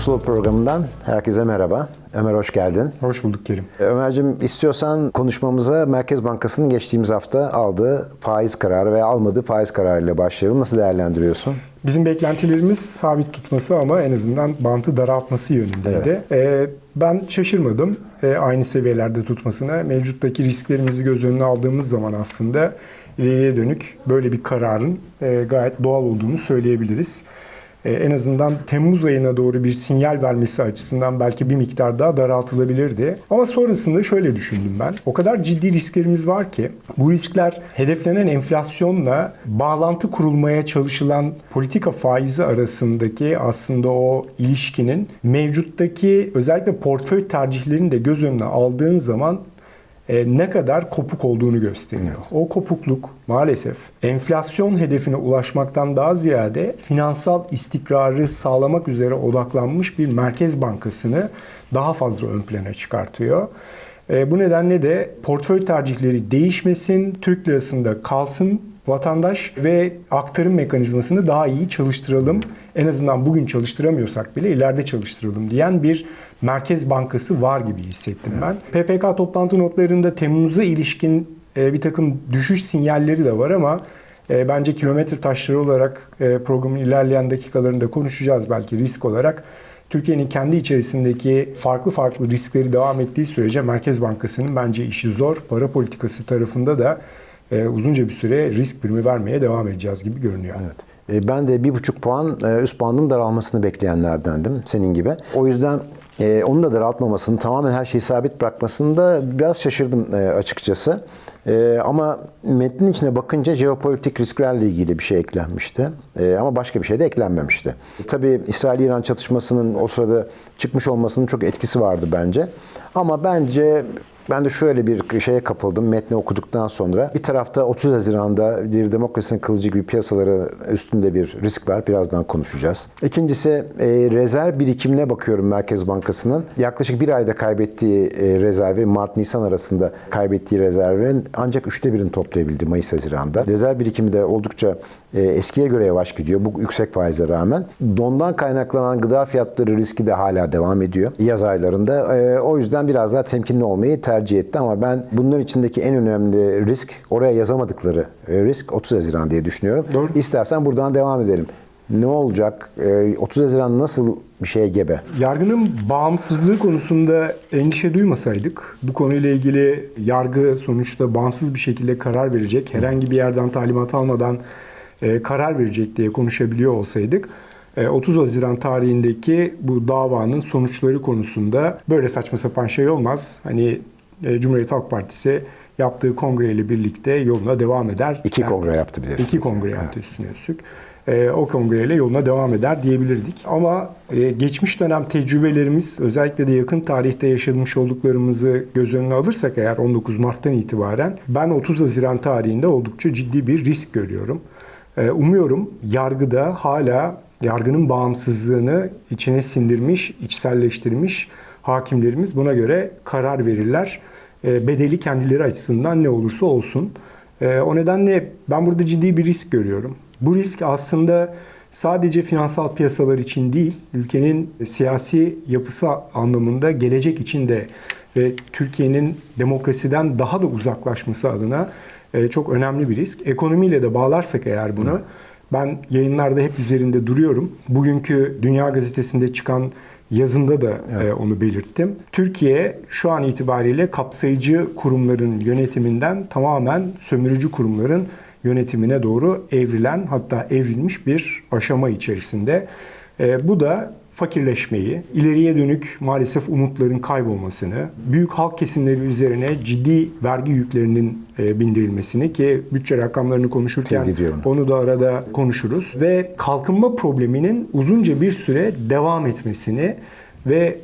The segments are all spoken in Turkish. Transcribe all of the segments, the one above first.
Slow programından herkese merhaba. Ömer hoş geldin. Hoş bulduk Kerim. Ömer'cim istiyorsan konuşmamıza Merkez Bankası'nın geçtiğimiz hafta aldığı faiz kararı veya almadığı faiz kararıyla başlayalım. Nasıl değerlendiriyorsun? Bizim beklentilerimiz sabit tutması ama en azından bantı daraltması yönündeydi. Ee, ben şaşırmadım ee, aynı seviyelerde tutmasına. Mevcuttaki risklerimizi göz önüne aldığımız zaman aslında ileriye dönük böyle bir kararın e, gayet doğal olduğunu söyleyebiliriz. Ee, en azından Temmuz ayına doğru bir sinyal vermesi açısından belki bir miktar daha daraltılabilirdi. Ama sonrasında şöyle düşündüm ben. O kadar ciddi risklerimiz var ki bu riskler hedeflenen enflasyonla bağlantı kurulmaya çalışılan politika faizi arasındaki aslında o ilişkinin mevcuttaki özellikle portföy tercihlerini de göz önüne aldığın zaman e, ne kadar kopuk olduğunu gösteriyor. O kopukluk maalesef enflasyon hedefine ulaşmaktan daha ziyade finansal istikrarı sağlamak üzere odaklanmış bir merkez bankasını daha fazla ön plana çıkartıyor. E, bu nedenle de portföy tercihleri değişmesin, Türk lirasında kalsın vatandaş ve aktarım mekanizmasını daha iyi çalıştıralım. En azından bugün çalıştıramıyorsak bile ileride çalıştıralım diyen bir Merkez Bankası var gibi hissettim ben. PPK toplantı notlarında Temmuz'a ilişkin e, bir takım düşüş sinyalleri de var ama e, bence kilometre taşları olarak e, programın ilerleyen dakikalarında konuşacağız belki risk olarak. Türkiye'nin kendi içerisindeki farklı farklı riskleri devam ettiği sürece Merkez Bankası'nın bence işi zor. Para politikası tarafında da uzunca bir süre risk primi vermeye devam edeceğiz gibi görünüyor. Evet. E, Ben de bir buçuk puan e, üst bandın daralmasını bekleyenlerdendim senin gibi. O yüzden e, onu da daraltmamasını, tamamen her şeyi sabit bırakmasını da biraz şaşırdım e, açıkçası. Ama metnin içine bakınca jeopolitik risklerle ilgili bir şey eklenmişti. Ama başka bir şey de eklenmemişti. Tabii İsrail-İran çatışmasının o sırada çıkmış olmasının çok etkisi vardı bence. Ama bence ben de şöyle bir şeye kapıldım metni okuduktan sonra. Bir tarafta 30 Haziran'da bir demokrasinin kılıcı gibi piyasaları üstünde bir risk var. Birazdan konuşacağız. İkincisi e, rezerv birikimine bakıyorum Merkez Bankası'nın. Yaklaşık bir ayda kaybettiği e, rezervi Mart-Nisan arasında kaybettiği rezervin ancak üçte birini toplayabildi Mayıs-Haziran'da. Rezerv birikimi de oldukça e, eskiye göre yavaş gidiyor bu yüksek faize rağmen. Dondan kaynaklanan gıda fiyatları riski de hala devam ediyor yaz aylarında. E, o yüzden biraz daha temkinli olmayı tercih etti ama ben bunların içindeki en önemli risk oraya yazamadıkları e, risk 30 Haziran diye düşünüyorum. Doğru. İstersen buradan devam edelim. Ne olacak? E, 30 Haziran nasıl bir şeye gebe? Yargının bağımsızlığı konusunda endişe duymasaydık, bu konuyla ilgili yargı sonuçta bağımsız bir şekilde karar verecek, herhangi bir yerden talimat almadan e, karar verecek diye konuşabiliyor olsaydık, e, 30 Haziran tarihindeki bu davanın sonuçları konusunda böyle saçma sapan şey olmaz. Hani e, Cumhuriyet Halk Partisi yaptığı kongreyle birlikte yoluna devam eder. İki Yani- kongre yaptı biliyorsun. İki kongre yaptı üstüne üstlük. Ee, o kongreyle yoluna devam eder diyebilirdik. Ama e, geçmiş dönem tecrübelerimiz özellikle de yakın tarihte yaşamış olduklarımızı göz önüne alırsak eğer 19 Mart'tan itibaren ben 30 Haziran tarihinde oldukça ciddi bir risk görüyorum. Ee, umuyorum yargıda hala yargının bağımsızlığını içine sindirmiş, içselleştirmiş hakimlerimiz buna göre karar verirler. Ee, bedeli kendileri açısından ne olursa olsun. Ee, o nedenle ben burada ciddi bir risk görüyorum. Bu risk aslında sadece finansal piyasalar için değil, ülkenin siyasi yapısı anlamında gelecek için de ve Türkiye'nin demokrasiden daha da uzaklaşması adına e, çok önemli bir risk. Ekonomiyle de bağlarsak eğer bunu, ben yayınlarda hep üzerinde duruyorum. Bugünkü Dünya Gazetesi'nde çıkan yazımda da e, onu belirttim. Türkiye şu an itibariyle kapsayıcı kurumların yönetiminden tamamen sömürücü kurumların yönetimine doğru evrilen hatta evrilmiş bir aşama içerisinde. E, bu da fakirleşmeyi, ileriye dönük maalesef umutların kaybolmasını, büyük halk kesimleri üzerine ciddi vergi yüklerinin e, bindirilmesini ki bütçe rakamlarını konuşurken onu da arada konuşuruz ve kalkınma probleminin uzunca bir süre devam etmesini ve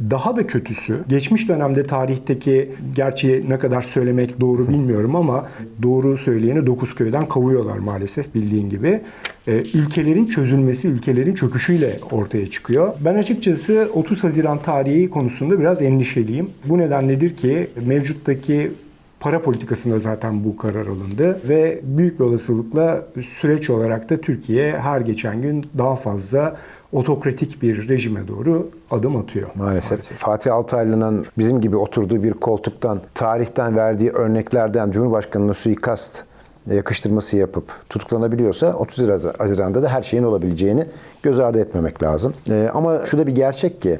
daha da kötüsü, geçmiş dönemde tarihteki, gerçi ne kadar söylemek doğru bilmiyorum ama doğru söyleyeni dokuz köyden kavuyorlar maalesef bildiğin gibi. Ee, ülkelerin çözülmesi, ülkelerin çöküşüyle ortaya çıkıyor. Ben açıkçası 30 Haziran tarihi konusunda biraz endişeliyim. Bu nedenledir ki mevcuttaki para politikasında zaten bu karar alındı ve büyük bir olasılıkla süreç olarak da Türkiye her geçen gün daha fazla otokratik bir rejime doğru adım atıyor. Maalesef. Fatih Altaylı'nın bizim gibi oturduğu bir koltuktan, tarihten verdiği örneklerden Cumhurbaşkanı'na suikast yakıştırması yapıp tutuklanabiliyorsa 30 Haziran'da da her şeyin olabileceğini göz ardı etmemek lazım. Ee, ama şu da bir gerçek ki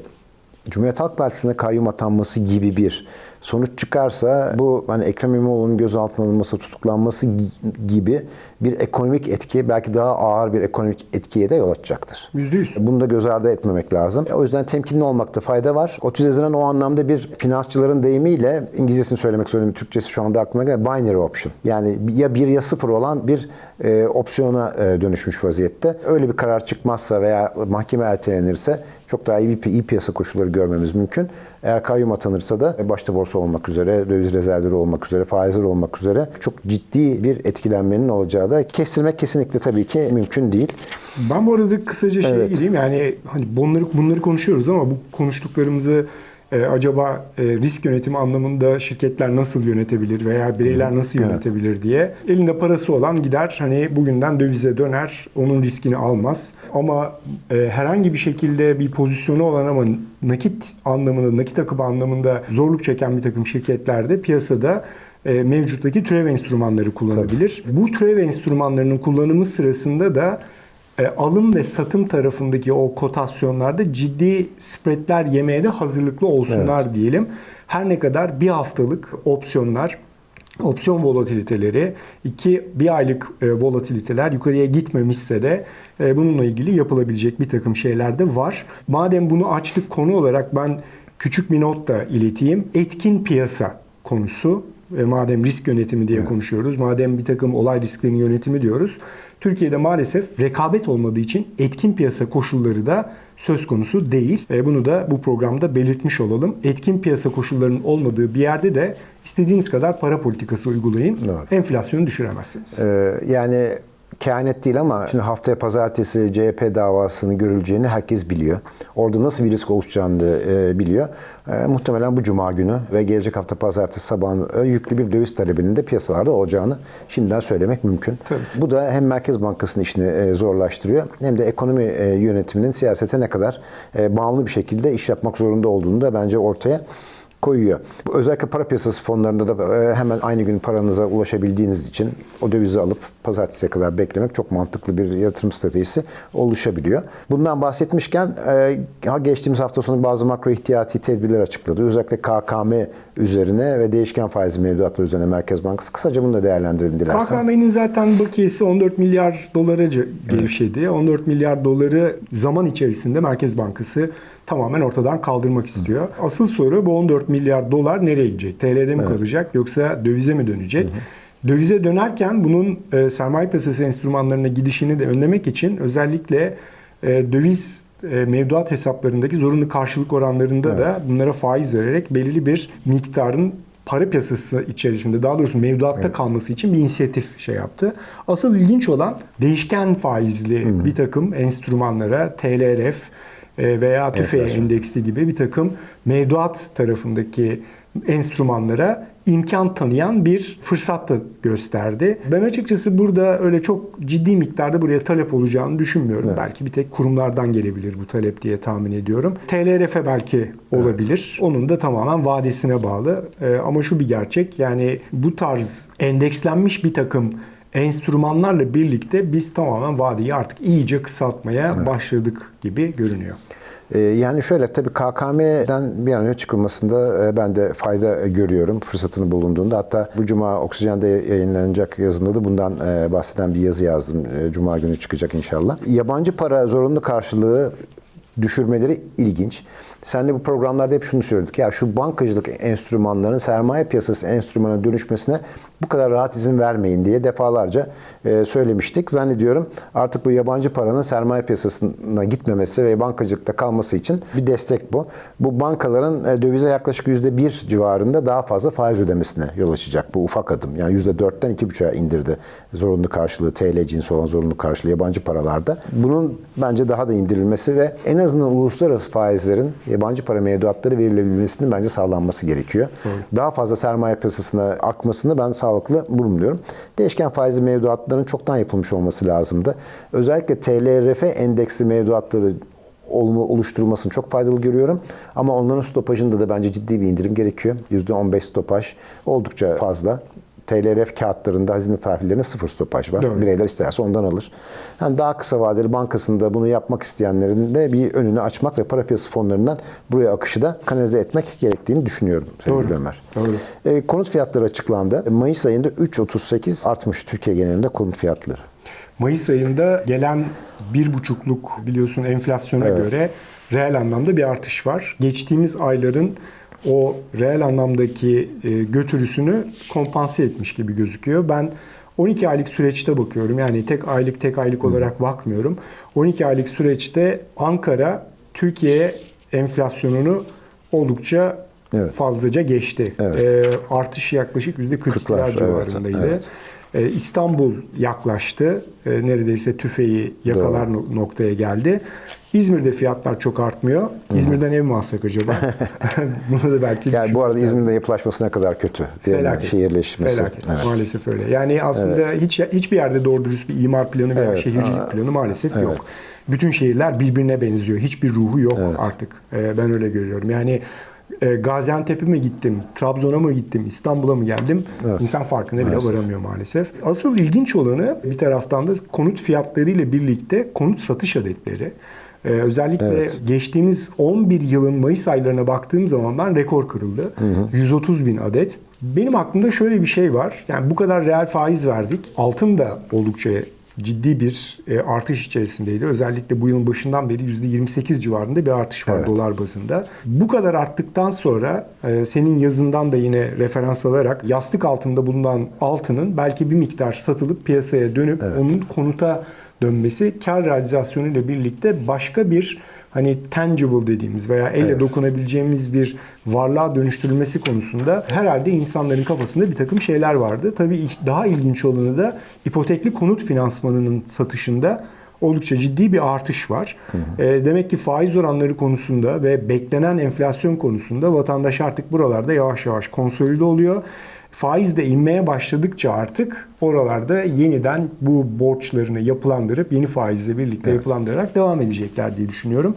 Cumhuriyet Halk Partisi'ne kayyum atanması gibi bir sonuç çıkarsa bu hani Ekrem İmamoğlu'nun gözaltına alınması, tutuklanması gi- gibi bir ekonomik etki, belki daha ağır bir ekonomik etkiye de yol açacaktır. Yüzde yüz. Bunu da göz ardı etmemek lazım. O yüzden temkinli olmakta fayda var. 30 Haziran o anlamda bir finansçıların deyimiyle İngilizcesini söylemek zorundayım. Türkçesi şu anda aklıma geldi. Binary option. Yani ya bir ya sıfır olan bir e, opsiyona e, dönüşmüş vaziyette. Öyle bir karar çıkmazsa veya mahkeme ertelenirse çok daha iyi, bir, iyi piyasa koşulları görmemiz mümkün. Eğer kayyum atanırsa da başta borsa olmak üzere, döviz rezervleri olmak üzere, faizler olmak üzere çok ciddi bir etkilenmenin olacağı da kestirmek kesinlikle tabii ki mümkün değil. Ben bu arada kısaca şeye Evet. gireyim. Yani hani bunları bunları konuşuyoruz ama bu konuştuklarımızı e, acaba e, risk yönetimi anlamında şirketler nasıl yönetebilir veya bireyler nasıl Evet. yönetebilir diye elinde parası olan gider hani bugünden dövize döner onun riskini almaz ama e, herhangi bir şekilde bir pozisyonu olan ama nakit anlamında nakit akımı anlamında zorluk çeken bir takım şirketlerde piyasada e, mevcuttaki türev enstrümanları kullanabilir. Bu türev enstrümanlarının kullanımı sırasında da e, alım ve satım tarafındaki o kotasyonlarda ciddi spreadler yemeye de hazırlıklı olsunlar diyelim. Her ne kadar bir haftalık opsiyonlar opsiyon volatiliteleri, iki bir aylık e, volatiliteler yukarıya gitmemişse de e, bununla ilgili yapılabilecek bir takım şeyler de var. Madem bunu açtık konu olarak ben küçük bir not da ileteyim. Etkin piyasa konusu e, madem risk yönetimi diye konuşuyoruz, madem bir takım olay risklerinin yönetimi diyoruz. Türkiye'de maalesef rekabet olmadığı için etkin piyasa koşulları da söz konusu değil. E, bunu da bu programda belirtmiş olalım. Etkin piyasa koşullarının olmadığı bir yerde de istediğiniz kadar para politikası uygulayın. Doğru. Enflasyonu düşüremezsiniz. Ee, yani kehanet değil ama şimdi haftaya pazartesi CHP davasının görüleceğini herkes biliyor. Orada nasıl bir risk oluşacağını e, biliyor. E, muhtemelen bu cuma günü ve gelecek hafta pazartesi sabahın e, yüklü bir döviz talebinin de piyasalarda olacağını şimdiden söylemek mümkün. Tabii. Bu da hem Merkez Bankası'nın işini e, zorlaştırıyor hem de ekonomi e, yönetiminin siyasete ne kadar e, bağımlı bir şekilde iş yapmak zorunda olduğunu da bence ortaya koyuyor. Özellikle para piyasası fonlarında da e, hemen aynı gün paranıza ulaşabildiğiniz için o dövizi alıp pazartesiye kadar beklemek çok mantıklı bir yatırım stratejisi oluşabiliyor. Bundan bahsetmişken e, geçtiğimiz hafta sonu bazı makro ihtiyati tedbirler açıkladı. Özellikle KKM üzerine ve değişken faiz mevduatları üzerine Merkez Bankası. Kısaca bunu da değerlendirelim dilersen. KKM'nin zaten bakiyesi 14 milyar dolara gevşedi. 14 milyar doları zaman içerisinde Merkez Bankası tamamen ortadan kaldırmak istiyor. Asıl soru bu 14 milyar dolar nereye gidecek? TL'de mi kalacak yoksa dövize mi dönecek? Dövize dönerken bunun e, sermaye piyasası enstrümanlarına gidişini de önlemek için özellikle e, döviz e, mevduat hesaplarındaki zorunlu karşılık oranlarında da bunlara faiz vererek belirli bir miktarın para piyasası içerisinde daha doğrusu mevduatta kalması için bir inisiyatif şey yaptı. Asıl ilginç olan değişken faizli bir takım enstrümanlara TLRF veya TÜFE Enflasyon. endeksli gibi bir takım mevduat tarafındaki enstrümanlara imkan tanıyan bir fırsat da gösterdi. Ben açıkçası burada öyle çok ciddi miktarda buraya talep olacağını düşünmüyorum. Belki bir tek kurumlardan gelebilir bu talep diye tahmin ediyorum. TLRF belki olabilir. Onun da tamamen vadesine bağlı. Ee, ama şu bir gerçek yani bu tarz endekslenmiş bir takım enstrümanlarla birlikte biz tamamen vadeyi artık iyice kısaltmaya başladık gibi görünüyor. Ee, Yani şöyle tabii KKM'den bir an önce çıkılmasında e, ben de fayda görüyorum fırsatını bulunduğunda. Hatta bu cuma Oksijen'de yayınlanacak yazımda da bundan e, bahseden bir yazı yazdım. E, Cuma günü çıkacak inşallah. Yabancı para zorunlu karşılığı düşürmeleri ilginç. Sen de bu programlarda hep şunu söyledik. Ya şu bankacılık enstrümanların sermaye piyasası enstrümana dönüşmesine bu kadar rahat izin vermeyin diye defalarca e, söylemiştik. Zannediyorum artık bu yabancı paranın sermaye piyasasına gitmemesi ve bankacılıkta kalması için bir destek bu. Bu bankaların e, dövize yaklaşık %1 civarında daha fazla faiz ödemesine yol açacak. Bu ufak adım. Yani %4'ten 2,5'a indirdi zorunlu karşılığı, TL cinsi olan zorunlu karşılığı yabancı paralarda. Bunun bence daha da indirilmesi ve en azından uluslararası faizlerin yabancı para mevduatları verilebilmesinin bence sağlanması gerekiyor. Daha fazla sermaye piyasasına akmasını ben sağlıklı bulmuyorum. Değişken faizli mevduatların çoktan yapılmış olması lazımdı. Özellikle TLRF endeksli mevduatları oluşturulmasını çok faydalı görüyorum. Ama onların stopajında da bence ciddi bir indirim gerekiyor. %15 stopaj oldukça fazla. TLRF kağıtlarında hazine tahvillerinde sıfır stopaj var. Doğru. Bireyler isterse ondan alır. Yani daha kısa vadeli bankasında bunu yapmak isteyenlerin de bir önünü açmak ve para piyasası fonlarından buraya akışı da kanalize etmek gerektiğini düşünüyorum sevgili Doğru. Ömer. Doğru. E, konut fiyatları açıklandı. Mayıs ayında 3.38 artmış Türkiye genelinde konut fiyatları. Mayıs ayında gelen bir buçukluk biliyorsun enflasyona göre reel anlamda bir artış var. Geçtiğimiz ayların o reel anlamdaki e, götürüsünü kompanse etmiş gibi gözüküyor. Ben 12 aylık süreçte bakıyorum. Yani tek aylık tek aylık olarak bakmıyorum. 12 aylık süreçte Ankara Türkiye enflasyonunu oldukça Evet. fazlaca geçti. Evet. E, artış yaklaşık %40'lar Kırklar, evet, civarındaydı. evet. Ee, İstanbul yaklaştı. Ee, Neredeyse tüfeği yakalar no- noktaya geldi. İzmir'de fiyatlar çok artmıyor. İzmir'den ev mi alsak acaba? Bunu da belki Yani bu arada İzmir'de yapılaşması ne kadar kötü. Felaket. Şehirleşmesi. Felaket. Evet. Maalesef öyle. Yani aslında hiç hiçbir yerde doğru dürüst bir imar planı veya Evet. şehircilik Aa, planı maalesef evet. yok. Bütün şehirler birbirine benziyor. Hiçbir ruhu yok artık. Ee, ben öyle görüyorum. Yani e, Gaziantep'e mi gittim, Trabzon'a mı gittim, İstanbul'a mı geldim? İnsan farkına bile Maalesef. varamıyor maalesef. Asıl ilginç olanı bir taraftan da konut fiyatları ile birlikte konut satış adetleri. Ee, özellikle Evet. geçtiğimiz 11 yılın Mayıs aylarına baktığım zaman ben rekor kırıldı. 130 bin adet. Benim aklımda şöyle bir şey var. Yani bu kadar reel faiz verdik. Altın da oldukça ciddi bir e, artış içerisindeydi. Özellikle bu yılın başından beri %28 civarında bir artış var Evet. dolar bazında. Bu kadar arttıktan sonra e, senin yazından da yine referans alarak yastık altında bulunan altının belki bir miktar satılıp piyasaya dönüp onun konuta dönmesi kar realizasyonu ile birlikte başka bir hani tangible dediğimiz veya elle dokunabileceğimiz bir varlığa dönüştürülmesi konusunda herhalde insanların kafasında bir takım şeyler vardı. Tabii daha ilginç olanı da ipotekli konut finansmanının satışında oldukça ciddi bir artış var. E, demek ki faiz oranları konusunda ve beklenen enflasyon konusunda vatandaş artık buralarda yavaş yavaş konsolide oluyor. Faiz de inmeye başladıkça artık oralarda yeniden bu borçlarını yapılandırıp yeni faizle birlikte yapılandırarak devam edecekler diye düşünüyorum.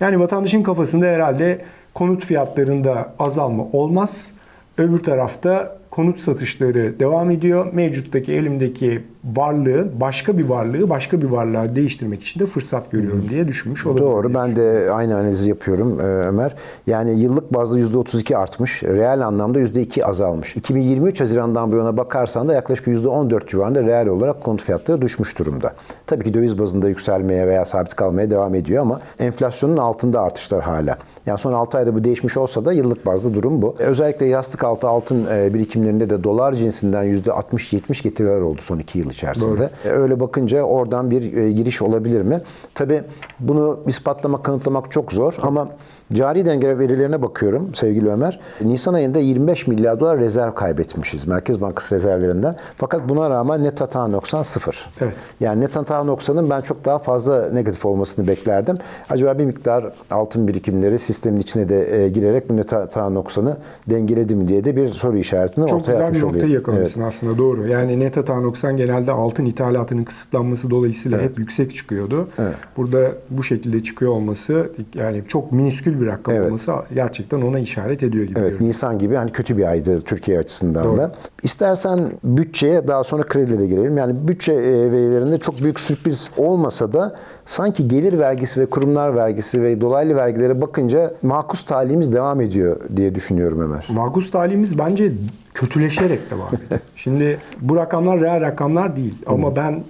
Yani vatandaşın kafasında herhalde konut fiyatlarında azalma olmaz. Öbür tarafta konut satışları devam ediyor. Mevcuttaki elimdeki varlığı, başka bir varlığı başka bir varlığa değiştirmek için de fırsat görüyorum diye düşünmüş olabilirim. Doğru. Ben de aynı analizi yapıyorum e, Ömer. Yani yıllık bazda %32 artmış. Reel anlamda %2 azalmış. 2023 Haziran'dan bu yana bakarsan da yaklaşık %14 civarında reel olarak konut fiyatları düşmüş durumda. Tabii ki döviz bazında yükselmeye veya sabit kalmaya devam ediyor ama enflasyonun altında artışlar hala. Yani son 6 ayda bu değişmiş olsa da yıllık bazda durum bu. Özellikle yastık altı altın e, birikimlerinde de dolar cinsinden %60-70 getiriler oldu son 2 yıl içerisinde. E, Öyle bakınca oradan bir e, giriş olabilir mi? Tabii bunu ispatlamak, kanıtlamak çok zor ama cari denge verilerine bakıyorum sevgili Ömer. Nisan ayında 25 milyar dolar rezerv kaybetmişiz Merkez Bankası rezervlerinden. Fakat buna rağmen net hata noksan sıfır. Evet. Yani net hata noksanın ben çok daha fazla negatif olmasını beklerdim. Acaba bir miktar altın birikimleri sistemin içine de e, girerek bu net hata noksanı dengeledi mi diye de bir soru işaretini Çok ortaya güzel atmış bir noktayı oluyor. yakalamışsın aslında doğru. Yani net hata noksan genelde altın ithalatının kısıtlanması dolayısıyla hep yüksek çıkıyordu. Burada bu şekilde çıkıyor olması yani çok miniskül bir rakam Evet. olması gerçekten ona işaret ediyor gibi Evet, görünüyor. Nisan gibi hani kötü bir aydı Türkiye açısından Doğru. da. İstersen bütçeye daha sonra kredilere girelim. Yani bütçe e, verilerinde çok büyük sürpriz olmasa da sanki gelir vergisi ve kurumlar vergisi ve dolaylı vergilere bakınca makus talihimiz devam ediyor diye düşünüyorum Ömer. Magus talihimiz bence kötüleşerek devam ediyor. Şimdi bu rakamlar reel rakamlar değil ama ben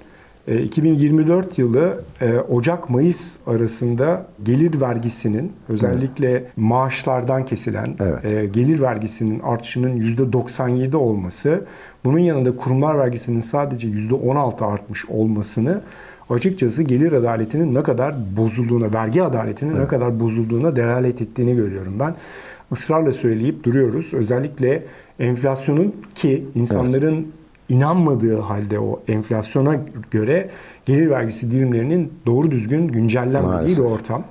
2024 yılı e, Ocak-Mayıs arasında gelir vergisinin özellikle maaşlardan kesilen Evet. e, gelir vergisinin artışının %97 olması, bunun yanında kurumlar vergisinin sadece %16 artmış olmasını açıkçası gelir adaletinin ne kadar bozulduğuna, vergi adaletinin ne kadar bozulduğuna delalet ettiğini görüyorum ben. Israrla söyleyip duruyoruz. Özellikle enflasyonun ki insanların inanmadığı halde o enflasyona göre gelir vergisi dilimlerinin doğru düzgün güncellenmediği Maalesef. bir ortam.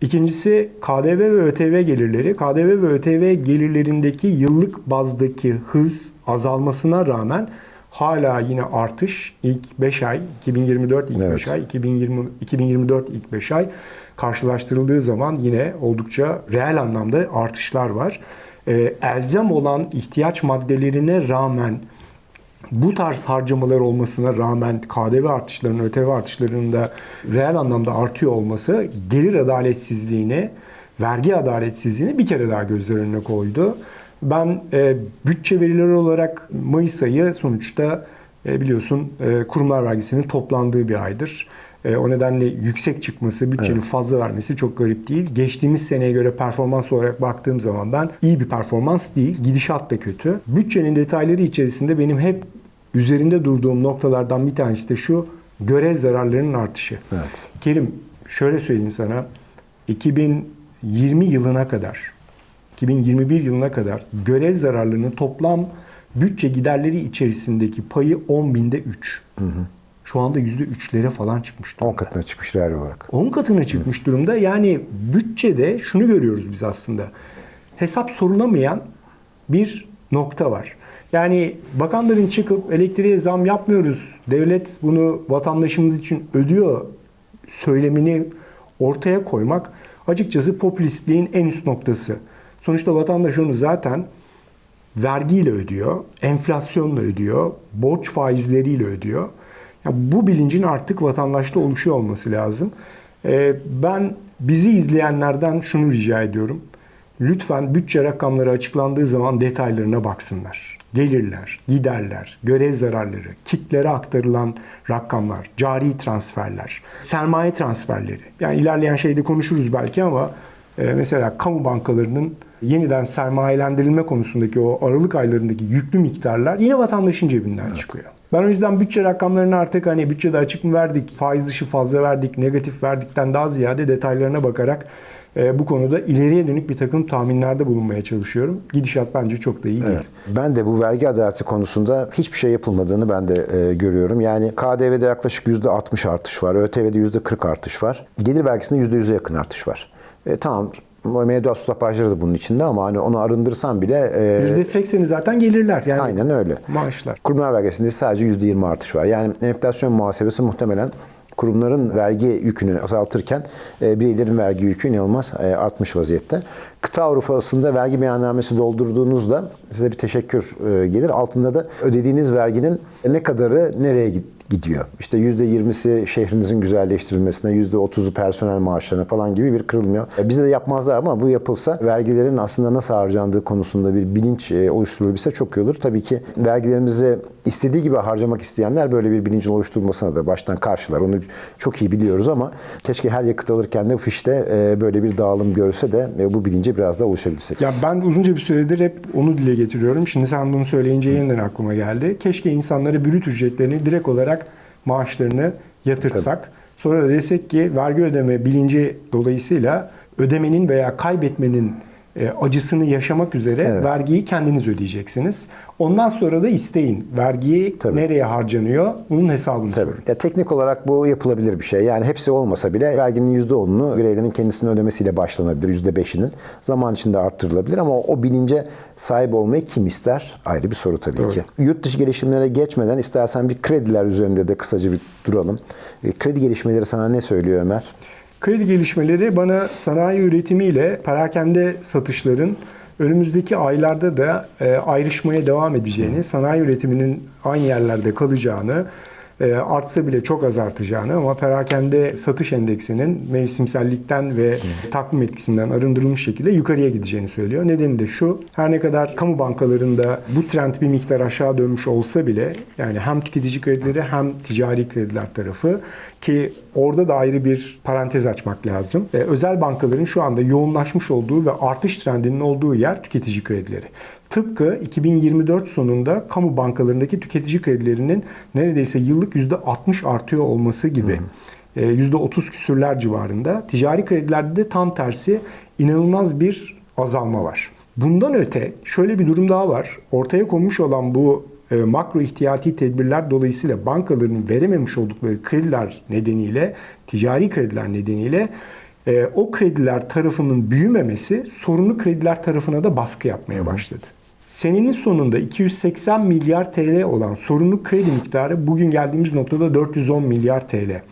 İkincisi KDV ve ÖTV gelirleri. KDV ve ÖTV gelirlerindeki yıllık bazdaki hız azalmasına rağmen hala yine artış ilk 5 ay 2024 ilk Evet. 5 ay 2020 2024 ilk 5 ay karşılaştırıldığı zaman yine oldukça reel anlamda artışlar var. Ee, elzem olan ihtiyaç maddelerine rağmen bu tarz harcamalar olmasına rağmen KDV artışlarının, ÖTV artışlarının da reel anlamda artıyor olması gelir adaletsizliğini, vergi adaletsizliğini bir kere daha gözler önüne koydu. Ben e, bütçe verileri olarak Mayıs ayı sonuçta e, biliyorsun e, kurumlar vergisinin toplandığı bir aydır. E, o nedenle yüksek çıkması, bütçenin fazla vermesi çok garip değil. Geçtiğimiz seneye göre performans olarak baktığım zaman ben iyi bir performans değil, gidişat da kötü. Bütçenin detayları içerisinde benim hep üzerinde durduğum noktalardan bir tanesi de şu görev zararlarının artışı. Evet. Kerim şöyle söyleyeyim sana 2020 yılına kadar 2021 yılına kadar görev zararlarının toplam bütçe giderleri içerisindeki payı 10 binde 3. Şu anda %3'lere falan çıkmış 10 durumda. katına çıkmış reel olarak. 10 katına çıkmış durumda. Yani bütçede şunu görüyoruz biz aslında. Hesap sorulamayan bir nokta var. Yani bakanların çıkıp elektriğe zam yapmıyoruz. Devlet bunu vatandaşımız için ödüyor söylemini ortaya koymak açıkçası popülistliğin en üst noktası. Sonuçta vatandaş onu zaten vergiyle ödüyor, enflasyonla ödüyor, borç faizleriyle ödüyor. Bu bilincin artık vatandaşta oluşuyor olması lazım. Ee, ben bizi izleyenlerden şunu rica ediyorum. Lütfen bütçe rakamları açıklandığı zaman detaylarına baksınlar. Gelirler, giderler, görev zararları, kitlere aktarılan rakamlar, cari transferler, sermaye transferleri. Yani ilerleyen şeyde konuşuruz belki ama ee, mesela kamu bankalarının yeniden sermayelendirilme konusundaki o aralık aylarındaki yüklü miktarlar yine vatandaşın cebinden çıkıyor. Ben o yüzden bütçe rakamlarını artık hani bütçede açık mı verdik, faiz dışı fazla verdik, negatif verdikten daha ziyade detaylarına bakarak e, bu konuda ileriye dönük bir takım tahminlerde bulunmaya çalışıyorum. Gidişat bence çok da iyi değil. Evet. Ben de bu vergi adaleti konusunda hiçbir şey yapılmadığını ben de e, görüyorum. Yani KDV'de yaklaşık %60 artış var. ÖTV'de %40 artış var. Gelir vergisinde %100'e yakın artış var. E, tamam mevduat stopajları da bunun içinde ama hani onu arındırsan bile e, %80'i zaten gelirler. Yani aynen öyle. maaşlar. Kurumlar vergisinde sadece %20 artış var. Yani enflasyon muhasebesi muhtemelen kurumların vergi yükünü azaltırken e, bireylerin vergi yükü inanılmaz e, artmış vaziyette. Kıta Avrupa'sında vergi beyannamesi doldurduğunuzda size bir teşekkür e, gelir. Altında da ödediğiniz verginin ne kadarı nereye gid- gidiyor. İşte %20'si şehrinizin güzelleştirilmesine, %30'u personel maaşlarına falan gibi bir kırılmıyor. E, Bizde de yapmazlar ama bu yapılsa vergilerin aslında nasıl harcandığı konusunda bir bilinç e, oluşturulabilse çok iyi olur. Tabii ki vergilerimizi istediği gibi harcamak isteyenler böyle bir bilincin oluşturulmasına da baştan karşılar. Onu çok iyi biliyoruz ama keşke her yakıt alırken de fişte e, böyle bir dağılım görse de bu bilince biraz daha ulaşabilsek. Ya ben uzunca bir süredir hep onu dile getiriyorum. Şimdi sen bunu söyleyince yeniden aklıma geldi. Keşke insanlara brüt ücretlerini direkt olarak maaşlarını yatırsak. Sonra da desek ki vergi ödeme bilinci dolayısıyla ödemenin veya kaybetmenin e, acısını yaşamak üzere Evet. vergiyi kendiniz ödeyeceksiniz. Ondan sonra da isteyin. Vergiyi Tabii. nereye harcanıyor? Bunun hesabını Tabii. sorun. Ya teknik olarak bu yapılabilir bir şey. Yani hepsi olmasa bile verginin %10'unu bireylerin kendisinin ödemesiyle başlanabilir. %5'inin zaman içinde arttırılabilir ama o bilince sahip olmayı kim ister? Ayrı bir soru tabii Doğru. ki. Yurt dışı gelişimlere geçmeden istersen bir krediler üzerinde de kısaca bir duralım. E, Kredi gelişmeleri sana ne söylüyor Ömer? Kredi gelişmeleri bana sanayi üretimiyle perakende satışların önümüzdeki aylarda da e, ayrışmaya devam edeceğini, sanayi üretiminin aynı yerlerde kalacağını, artsa bile çok az artacağını ama perakende satış endeksinin mevsimsellikten ve takvim etkisinden arındırılmış şekilde yukarıya gideceğini söylüyor. Nedeni de şu, her ne kadar kamu bankalarında bu trend bir miktar aşağı dönmüş olsa bile yani hem tüketici kredileri hem ticari krediler tarafı ki orada da ayrı bir parantez açmak lazım. Ee, özel bankaların şu anda yoğunlaşmış olduğu ve artış trendinin olduğu yer tüketici kredileri. Tıpkı 2024 sonunda kamu bankalarındaki tüketici kredilerinin neredeyse yıllık %60 artıyor olması gibi. Ee, %30 küsürler civarında. Ticari kredilerde de tam tersi inanılmaz bir azalma var. Bundan öte şöyle bir durum daha var. Ortaya konmuş olan bu e, makro ihtiyati tedbirler dolayısıyla bankaların verememiş oldukları krediler nedeniyle, ticari krediler nedeniyle e, o krediler tarafının büyümemesi sorunlu krediler tarafına da baskı yapmaya başladı. Senenin sonunda 280 milyar TL olan sorunlu kredi miktarı bugün geldiğimiz noktada 410 milyar TL.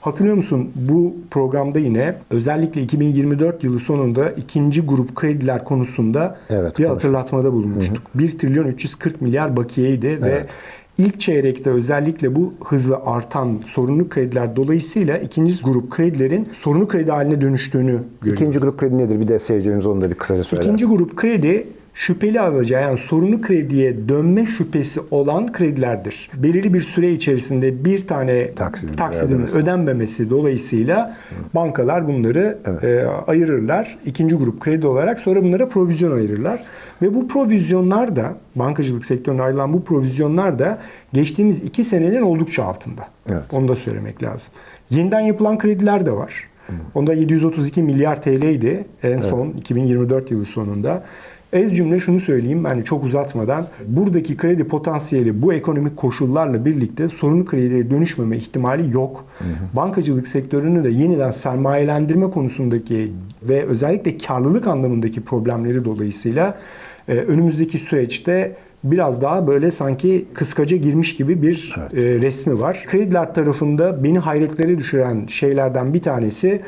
Hatırlıyor musun bu programda yine özellikle 2024 yılı sonunda ikinci grup krediler konusunda Evet, bir konuştuk. hatırlatmada bulunmuştuk. 1 trilyon 340 milyar bakiyeydi ve Evet. ilk çeyrekte özellikle bu hızla artan sorunlu krediler dolayısıyla ikinci grup kredilerin sorunlu kredi haline dönüştüğünü görüyoruz. İkinci grup kredi nedir? Bir de seyircilerimiz onu da bir kısaca söyler. İkinci grup kredi şüpheli alacağı yani sorunlu krediye dönme şüphesi olan kredilerdir. Belirli bir süre içerisinde bir tane Taksidin taksidin ödenmemesi dolayısıyla bankalar bunları e, ayırırlar. İkinci grup kredi olarak sonra bunlara provizyon ayırırlar. Ve bu provizyonlar da bankacılık sektörüne ayrılan bu provizyonlar da geçtiğimiz iki senenin oldukça altında. Evet. Onu da söylemek lazım. Yeniden yapılan krediler de var. Onda 732 milyar TL'ydi en son 2024 yılı sonunda. Ez cümle şunu söyleyeyim yani çok uzatmadan buradaki kredi potansiyeli bu ekonomik koşullarla birlikte sorunlu krediye dönüşmeme ihtimali yok. Bankacılık sektörünün de yeniden sermayelendirme konusundaki ve özellikle karlılık anlamındaki problemleri dolayısıyla e, önümüzdeki süreçte biraz daha böyle sanki kıskaca girmiş gibi bir e, resmi var. Krediler tarafında beni hayretlere düşüren şeylerden bir tanesi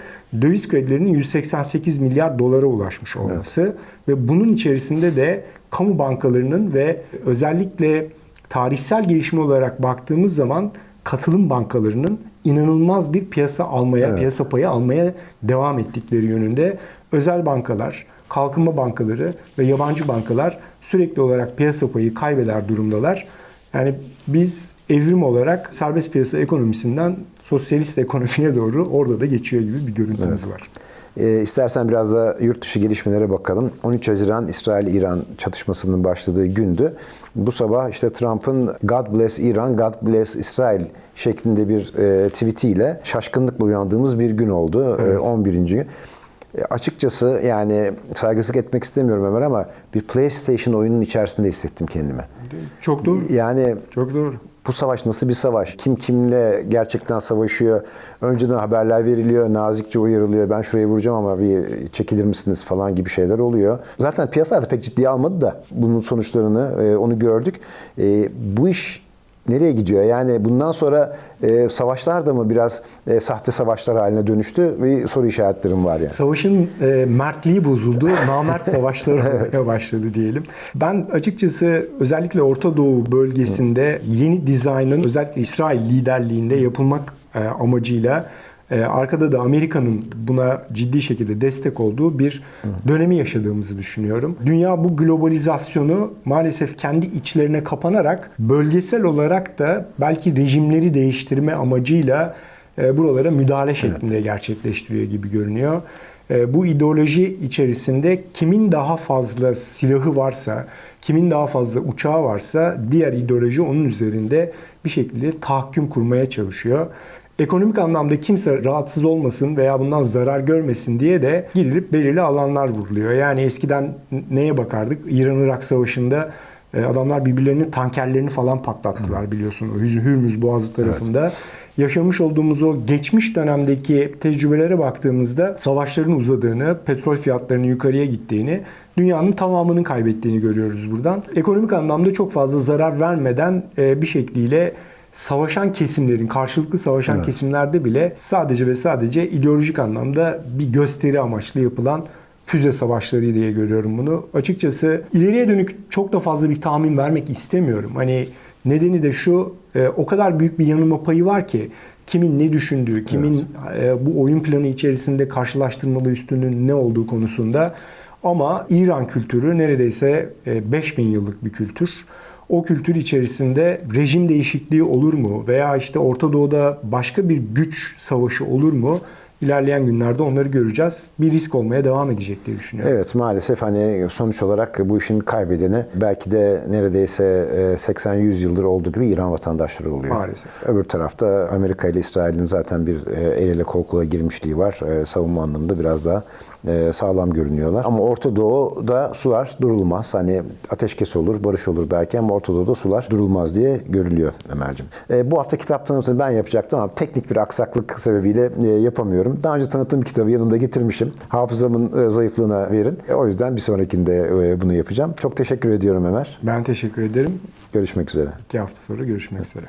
döviz kredilerinin 188 milyar dolara ulaşmış olması ve bunun içerisinde de kamu bankalarının ve özellikle tarihsel gelişme olarak baktığımız zaman katılım bankalarının inanılmaz bir piyasa almaya, piyasa payı almaya devam ettikleri yönünde özel bankalar, kalkınma bankaları ve yabancı bankalar sürekli olarak piyasa payı kaybeder durumdalar. Yani biz evrim olarak serbest piyasa ekonomisinden sosyalist ekonomiye doğru orada da geçiyor gibi bir görüntümüz var. E, istersen biraz da yurt dışı gelişmelere bakalım. 13 Haziran İsrail-İran çatışmasının başladığı gündü. Bu sabah işte Trump'ın God bless İran, God bless İsrail şeklinde bir e, tweetiyle şaşkınlıkla uyandığımız bir gün oldu. E, 11. gün. E, açıkçası yani saygısızlık etmek istemiyorum Ömer ama bir PlayStation oyunun içerisinde hissettim kendimi. Çok doğru. Yani Çok doğru. bu savaş nasıl bir savaş? Kim kimle gerçekten savaşıyor? Önceden haberler veriliyor, nazikçe uyarılıyor. Ben şuraya vuracağım ama bir çekilir misiniz falan gibi şeyler oluyor. Zaten piyasa da pek ciddiye almadı da bunun sonuçlarını e, onu gördük. E, bu iş nereye gidiyor? Yani bundan sonra e, savaşlar da mı biraz e, sahte savaşlar haline dönüştü? Bir soru işaretlerim var yani. Savaşın e, mertliği bozuldu, namert savaşlar olmaya başladı diyelim. Ben açıkçası özellikle Orta Doğu bölgesinde yeni dizaynın özellikle İsrail liderliğinde yapılmak e, amacıyla arkada da Amerika'nın buna ciddi şekilde destek olduğu bir dönemi yaşadığımızı düşünüyorum. Dünya bu globalizasyonu maalesef kendi içlerine kapanarak bölgesel olarak da belki rejimleri değiştirme amacıyla e, buralara müdahale şeklinde gerçekleştiriyor gibi görünüyor. E, Bu ideoloji içerisinde kimin daha fazla silahı varsa, kimin daha fazla uçağı varsa diğer ideoloji onun üzerinde bir şekilde tahakküm kurmaya çalışıyor. Ekonomik anlamda kimse rahatsız olmasın veya bundan zarar görmesin diye de gidilip belirli alanlar vuruluyor. Yani eskiden neye bakardık? İran-Irak savaşında e, adamlar birbirlerinin tankerlerini falan patlattılar biliyorsun. O Hür- Hürmüz Boğazı tarafında. Yaşamış olduğumuz o geçmiş dönemdeki tecrübelere baktığımızda savaşların uzadığını, petrol fiyatlarının yukarıya gittiğini, dünyanın tamamının kaybettiğini görüyoruz buradan. Ekonomik anlamda çok fazla zarar vermeden e, bir şekliyle savaşan kesimlerin, karşılıklı savaşan kesimlerde bile sadece ve sadece ideolojik anlamda bir gösteri amaçlı yapılan füze savaşları diye görüyorum bunu. Açıkçası ileriye dönük çok da fazla bir tahmin vermek istemiyorum. Hani nedeni de şu, e, o kadar büyük bir yanılma payı var ki kimin ne düşündüğü, kimin e, bu oyun planı içerisinde karşılaştırmalı üstünlüğün ne olduğu konusunda ama İran kültürü neredeyse e, 5000 yıllık bir kültür. O kültür içerisinde rejim değişikliği olur mu veya işte Orta Doğu'da başka bir güç savaşı olur mu? İlerleyen günlerde onları göreceğiz. Bir risk olmaya devam edecek diye düşünüyorum. Evet maalesef hani sonuç olarak bu işin kaybedeni belki de neredeyse e, 80-100 yıldır olduğu gibi İran vatandaşları oluyor. Maalesef. Öbür tarafta Amerika ile İsrail'in zaten bir e, el ele kol kola girmişliği var. E, Savunma anlamında biraz daha e, sağlam görünüyorlar. Ama Orta Doğu'da sular durulmaz. Hani ateşkes olur, barış olur belki ama Orta Doğu'da sular durulmaz diye görülüyor Ömer'cim. E, bu hafta kitap tanıtımını ben yapacaktım ama teknik bir aksaklık sebebiyle e, yapamıyorum. Daha önce tanıttığım kitabı yanımda getirmişim. Hafızamın e, zayıflığına verin. E, o yüzden bir sonrakinde e, bunu yapacağım. Çok teşekkür ediyorum Ömer. Ben teşekkür ederim. Görüşmek üzere. İki hafta sonra görüşmek üzere.